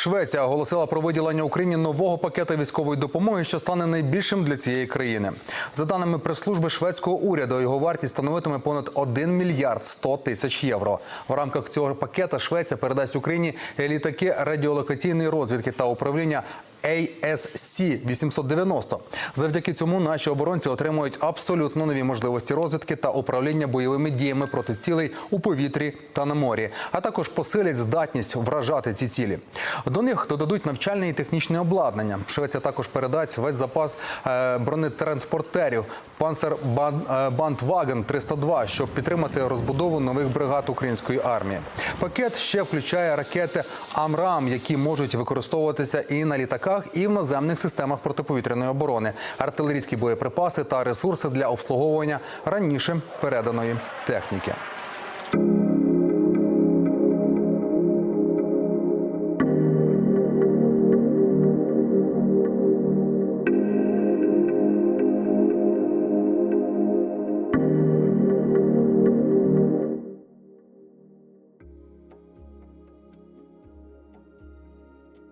Швеція оголосила про виділення Україні нового пакету військової допомоги, що стане найбільшим для цієї країни. За даними прес-служби шведського уряду, його вартість становитиме понад 1 мільярд 100 тисяч євро. В рамках цього пакета Швеція передасть Україні літаки радіолокаційної розвідки та управління. ASC-890. Завдяки цьому наші оборонці отримують абсолютно нові можливості розвідки та управління бойовими діями проти цілей у повітрі та на морі, а також посилять здатність вражати ці цілі. До них додадуть навчальне і технічне обладнання. Швеція також передасть весь запас е, бронетранспортерів Панцер Бандваген 302, щоб підтримати розбудову нових бригад української армії. Пакет ще включає ракети Амрам, які можуть використовуватися і на літаках, і в наземних системах протиповітряної оборони, артилерійські боєприпаси та ресурси для обслуговування раніше переданої техніки.